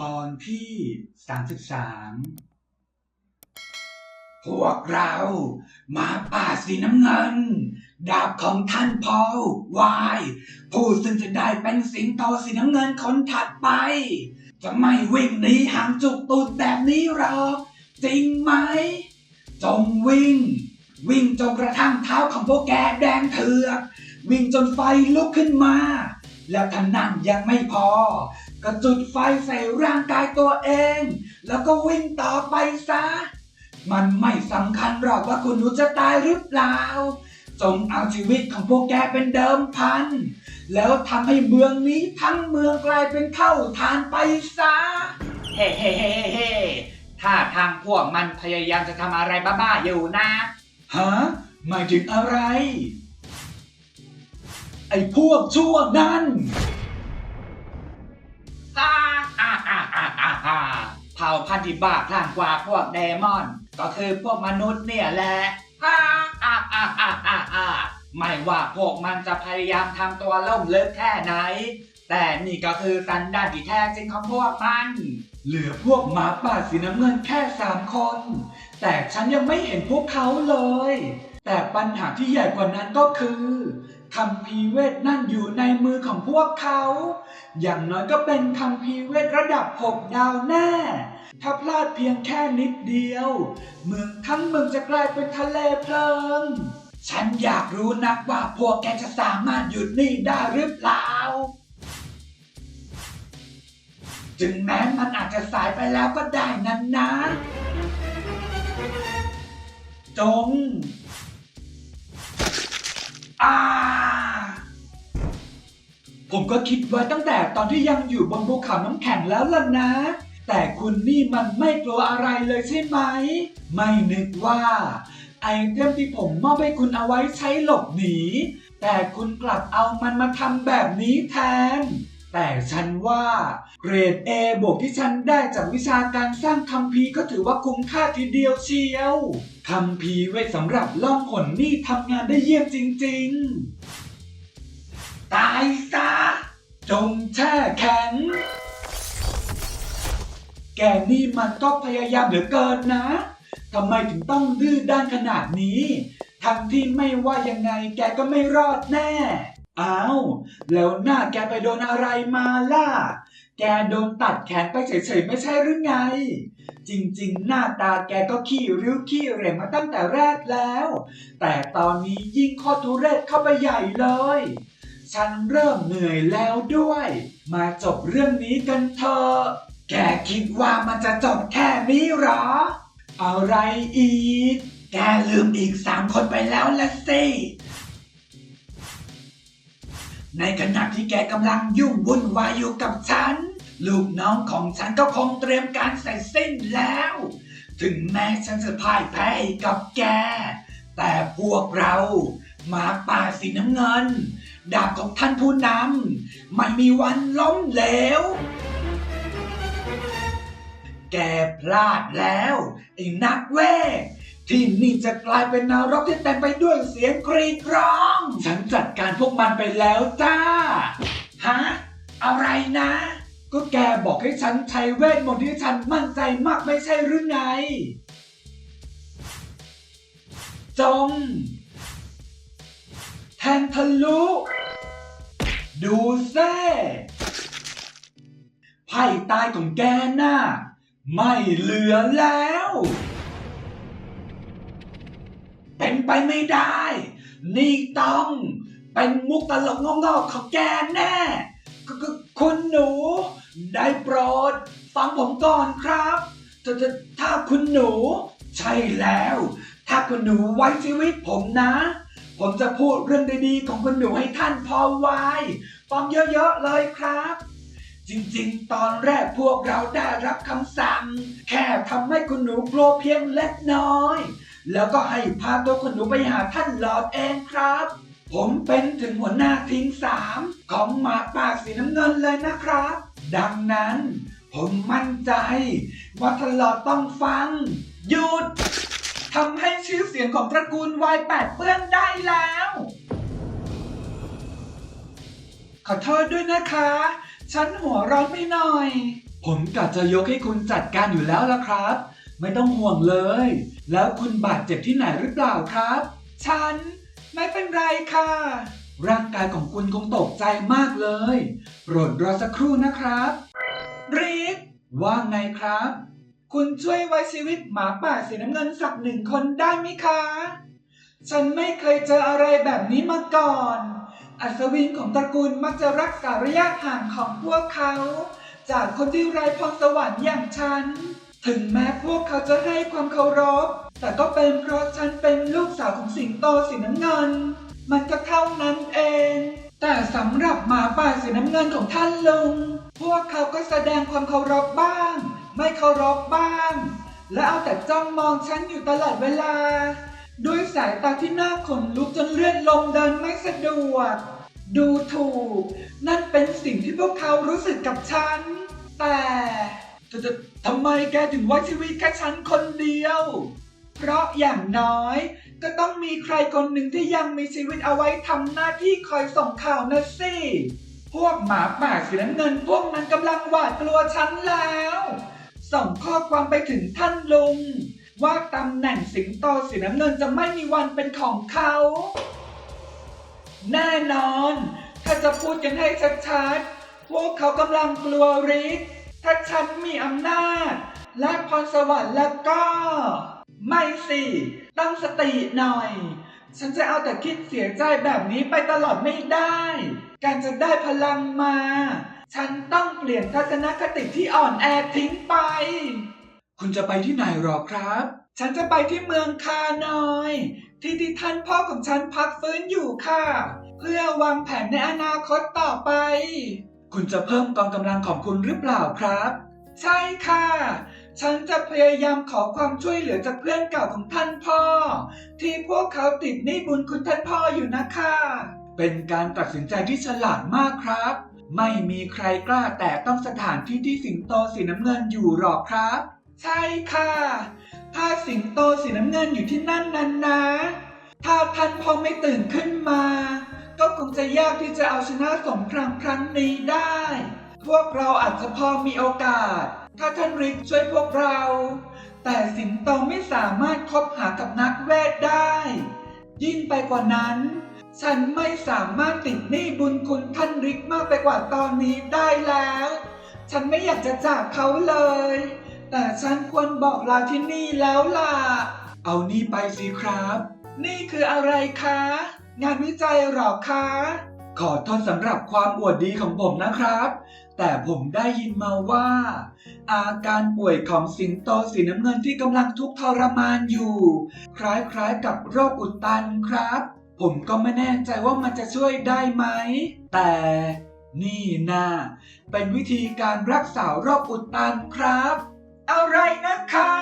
ตอนที่ 33 พวกเรามาป่าสีน้ำเงิน ดาบของท่านพอลวาย ผู้ซึ่งจะได้เป็นสิงโตสีน้ำเงินคนถัดไป จะไม่วิ่งหนีหางจุกตูดแบบนี้หรอกจริงไหม จงวิ่ง วิ่งจนกระทั่งเท้าของพวกแกแดงเถือก วิ่งจนไฟลุกขึ้นมา แล้วถ้านั่งยังไม่พอ ก็จุดไฟใส่ร่างกายตัวเอง แล้วก็วิ่งต่อไปซะ มันไม่สำคัญหรอกว่าคุณหนูจะตายหรือเปล่า จงเอาชีวิตของพวกแกเป็นเดิมพัน แล้วทำให้เมืองนี้ทั้งเมืองกลายเป็นเท่าทานไปซะ เฮ้เฮ้เฮ้เฮ้ถ้าทางพวกมันพยายามจะทำอะไรบ้าๆอยู่นะ ฮะหมายถึงอะไร ไอ้พวกชั่วนั่นาฮ่าฮ่าฮ่าเผ่าพันธุ์ที่บ้าพลานกว่าพวกเดมอน ก็คือพวกมนุษย์เนี่ยแหละฮ่าฮ่าฮ่าฮ่าฮ่าฮ่าไม่ว่าพวกมันจะพยายามทำตัวล่มเลิกแค่ไหน แต่นี่ก็คือสันดานที่แท้จริงของพวกมัน เหลือพวกหมาป่าสีน้ำเงินแค่สามคน แต่ฉันยังไม่เห็นพวกเขาเลย แต่ปัญหาที่ใหญ่กว่านั้นก็คือ คำพีเวทนั่นอยู่ในมือของพวกเขา อย่างน้อยก็เป็นคำพีเวทระดับหกดาวแน่ ถ้าพลาดเพียงแค่นิดเดียว เมืองทั้งเมืองจะกลายเป็นทะเลเพลิง ฉันอยากรู้นักว่าพวกแกจะสามารถหยุดนี่ได้หรือเปล่า ถึงแม้มันอาจจะสายไปแล้วก็ได้นั้นนะ จง ก็คิดไว้ตั้งแต่ตอนที่ยังอยู่บนภูเขาน้ำแข็งแล้วล่ะนะ แต่คุณนี่มันไม่กลัวอะไรเลยใช่ไหม ไม่นึกว่า ไอเทมที่ผมมอบให้คุณเอาไว้ใช้หลบหนี แต่คุณกลับเอามันมาทำแบบนี้แทน แต่ฉันว่า เกรด A บวกที่ฉันได้จากวิชาการสร้างคัมภีร์ก็ถือว่าคุ้มค่าทีเดียวเชียวคัมภีร์ไว้สำหรับล่องหนนี่ทำงานได้เยี่ยมจริง ๆ จงแช่แข็ง แกนี่มันก็พยายามเหลือเกินนะทำไมถึงต้องดื้อด้านขนาดนี้ ทั้งที่ไม่ว่ายังไงแกก็ไม่รอดแน่ อ้าว แล้วหน้าแกไปโดนอะไรมาล่ะ แกโดนตัดแขนไปเฉยๆไม่ใช่หรือไง จริงๆ หน้าตาแกก็ขี้ริ้วขี้เหร่มาตั้งแต่แรกแล้ว แต่ตอนนี้ยิ่งข้อทุเรศเข้าไปใหญ่เลย ฉันเริ่มเหนื่อยแล้วด้วย มาจบเรื่องนี้กันเถอะแกคิดว่ามันจะจบแค่นี้หรอ อะไรอีก แกลืมอีกสามคนไปแล้วละสิในขณะที่แกกำลังยุ่งวุ่นวายอยู่กับฉัน ลูกน้องของฉันก็คงเตรียมการใส่สิ้นแล้ว ถึงแม้ฉันจะพ่ายแพ้กับแก แต่พวกเรา หมาป่าสีน้ำเงิน ดาบของท่านผู้นำไม่มีวันล้มเหลว แกพลาดแล้วไอ้นักเวทที่นี่จะกลายเป็นนรกที่เต็มไปด้วยเสียงกรีดร้อง ฉันจัดการพวกมันไปแล้วจ้า ฮะ อะไรนะ ก็แกบอกให้ฉันใช้เวทมนต์ที่ฉันมั่นใจมากไม่ใช่หรือไง จง แทงทะลุ ดูเซ่ไพ่ตายของแกน่ะไม่เหลือแล้ว เป็นไปไม่ได้ นี่ต้อง เป็นมุกตลกงอกๆของแกแน่คคคุณหนู ได้โปรด ฟังผมก่อนครับถถ้าถ้าคุณหนู ใช่แล้ว ถ้าคุณหนูไว้ชีวิตผมนะ ผมจะพูดเรื่องดีๆของคุณหนูให้ท่านพอไวฟังเยอะๆเลยครับ จริงๆ ตอนแรกพวกเราได้รับคำสั่ง แค่ทำให้คุณหนูกลัวเพียงเล็กน้อย แล้วก็ให้พาตัวคุณหนูไปหาท่านหลอดเองครับ ผมเป็นถึงหัวหน้าทีมสามของหมาป่าสีน้ำเงินเลยนะครับ ดังนั้น ผมมั่นใจ ว่าท่านหลอดต้องฟัง หยุด ทำให้ชื่อเสียงของตระกูลวายแปดเปื้อนได้แล้ว ขอโทษด้วยนะคะ ฉันหัวร้อนไปหน่อย ผมกะจะยกให้คุณจัดการอยู่แล้วละครับ ไม่ต้องห่วงเลย แล้วคุณบาดเจ็บที่ไหนหรือเปล่าครับ ฉัน ไม่เป็นไรค่ะ ร่างกายของคุณคงตกใจมากเลย โปรดรอสักครู่นะครับริกว่าไงครับ คุณช่วยไว้ชีวิตหมาป่าสีน้ำเงินสักหนึ่งคนได้ไหมคะ ฉันไม่เคยเจออะไรแบบนี้มาก่อน อัศวินของตระกูลมักจะรักษาระยะห่างของพวกเขา จากคนที่ไร้พรสวรรค์อย่างฉัน ถึงแม้พวกเขาจะให้ความเคารพ แต่ก็เป็นเพราะฉันเป็นลูกสาวของสิงโตสีน้ำเงิน มันก็เท่านั้นเอง แต่สำหรับหมาป่าสีน้ำเงินของท่านลุง พวกเขาก็แสดงความเคารพบ้าง ไม่เคารพบ้าง และเอาแต่จ้องมองฉันอยู่ตลอดเวลา ด้วยสายตาที่น่าขนลุกจนเลือดลมเดินไม่สะดวก ดูถูก นั่นเป็นสิ่งที่พวกเขารู้สึกกับฉัน แต่จะทำไมแกถึงไว้ชีวิตแค่ฉันคนเดียว เพราะอย่างน้อย ก็ต้องมีใครคนหนึ่งที่ยังมีชีวิตเอาไว้ทำหน้าที่คอยส่งข่าวนะสิ พวกหมาป่าสีน้ำเงินพวกนั้นกำลังหวาดกลัวฉันแล้ว ส่งข้อความไปถึงท่านลุง ว่าตำแหน่งสิงโตสีน้ำเงินจะไม่มีวันเป็นของเขา แน่นอน ถ้าจะพูดกันให้ชัดๆ พวกเขากำลังกลัวริกถ้าฉันมีอำนาจ และพรสวรรค์แล้วก็ ไม่สิ ตั้งสติหน่อย ฉันจะเอาแต่คิดเสียใจแบบนี้ไปตลอดไม่ได้ การจะได้พลังมา ฉันต้องเปลี่ยนทัศนคติที่อ่อนแอทิ้งไป คุณจะไปที่ไหนหรอครับ ฉันจะไปที่เมืองคานอย ที่ที่ท่านพ่อของฉันพักฟื้นอยู่ค่ะ เพื่อวางแผนในอนาคตต่อไป คุณจะเพิ่มกองกำลังของคุณหรือเปล่าครับ ใช่ค่ะ ฉันจะพยายามขอความช่วยเหลือจากเพื่อนเก่าของท่านพ่อ ที่พวกเขาติดหนี้บุญคุณท่านพ่ออยู่นะคะ เป็นการตัดสินใจที่ฉลาดมากครับ ไม่มีใครกล้าแต่ต้องสถานที่ที่สิงโตสีน้ำเงินอยู่หรอกครับ ใช่ค่ะ ถ้าสิงโตสีน้ำเงินอยู่ที่นั่นนั้นนะ ถ้าท่านพ่อไม่ตื่นขึ้นมา ก็คงจะยากที่จะเอาชนะสงครามครั้งนี้ได้ พวกเราอาจจะพอมีโอกาส ถ้าท่านริกช่วยพวกเรา แต่สิงโตไม่สามารถคบหากับนักเวทได้ ยิ่งไปกว่านั้น ฉันไม่สามารถติดหนี้บุญคุณท่านริกมากไปกว่าตอนนี้ได้แล้ว ฉันไม่อยากจะจากเขาเลย แต่ฉันควรบอกลาที่นี่แล้วล่ะ เอานี่ไปสิครับ นี่คืออะไรคะ งานวิจัยหรอคะ ขอโทษสำหรับความอวดดีของผมนะครับ แต่ผมได้ยินมาว่า อาการป่วยของสิงโตสีน้ำเงินที่กำลังทุกข์ทรมานอยู่ คล้ายๆกับโรคอุดตันครับ ผมก็ไม่แน่ใจว่ามันจะช่วยได้ไหม แต่นี่นะเป็นวิธีการรักษาโรคอุดตันครับ อะไรนะคะ